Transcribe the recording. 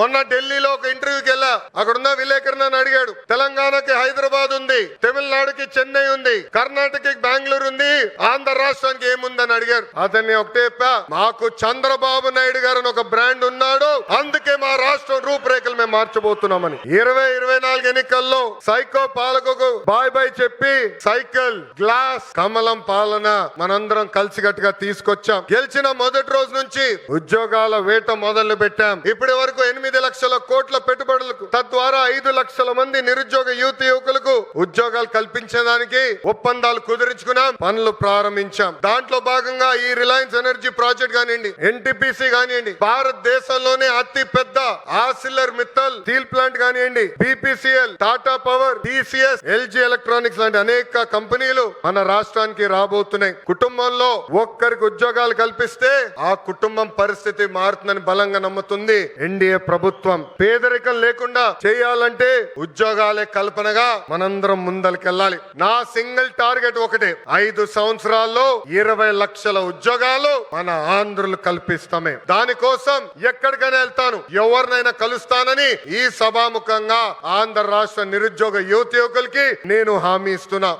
మొన్న ఢిల్లీలో ఒక ఇంటర్వ్యూకి వెళ్ళా. అక్కడ ఉన్న విలేకరుని నన్ను అడిగాడు తెలంగాణకి హైదరాబాద్ ఉంది తమిళనాడుకి చెన్నై ఉంది కర్ణాటకకి బెంగళూరు ఉంది ఆంధ్ర రాష్ట్రానికి ఏముందని అడిగారు. అతన్ని ఒకటే చెప్పా మాకు చంద్రబాబు నాయుడు గారు అని ఒక బ్రాండ్ ఉన్నాడు అందుకే మా రాష్ట్రం రూపురేఖలు మేము మార్చబోతున్నామని. ఇరవై ఇరవై నాలుగు ఎన్నికల్లో సైకో పాలకుకు బాయ్ బాయ్ చెప్పి సైకిల్ గ్లాస్ కమలం పాలన మనందరం కలిసికట్టుగా తీసుకొచ్చాం. గెలిచిన మొదటి రోజు నుంచి ఉద్యోగాల వేట మొదలు పెట్టాం ఇప్పటి వరకు ఎనిమిది లక్షల కోట్ల పెట్టుబడులకు తద్వారా ఐదు లక్షల మంది నిరుద్యోగ యువత యువకులకు ఉద్యోగాలు కల్పించడానికి ఒప్పందాలు కుదిరించుకున్నాం పనులు ప్రారంభించాం. దాంట్లో భాగంగా ఈ రిలయన్స్ ఎనర్జీ ప్రాజెక్ట్ కానివ్వండి ఎన్టీపీసీ కానివ్వండి భారతదేశంలోనే అతి పెద్ద ఆసిల్లర్ మిత్తల్ స్టీల్ ప్లాంట్ కానివ్వండి BPCL Tata power TCS LG electronics లాంటి అనేక కంపెనీలు మన రాష్ట్రానికి రాబోతున్నాయి. కుటుంబంలో ఒక్కరికి ఉద్యోగాలు కల్పిస్తే ఆ కుటుంబం పరిస్థితి మారుతుందని బలంగా నమ్ముతుంది ఎన్డీఏ ప్రభుత్వం పేదరికం లేకుండా చేయాలంటే ఉద్యోగాలే కల్పనగా మనందరం ముందరికెళ్ళాలి నా సింగిల్ టార్గెట్ ఒకటే. ఐదు సంవత్సరాల్లో ఇరవై లక్షల ఉద్యోగాలు మన ఆంధ్రులు కల్పిస్తామే. దానికోసం ఎక్కడికైనా వెళ్తాను. ఎవరినైనా కలుస్తానని ఈ సభాముఖంగా ఆంధ్ర రాష్ట్ర నిరుద్యోగ యువత యువకులకి నేను హామీ ఇస్తున్నా.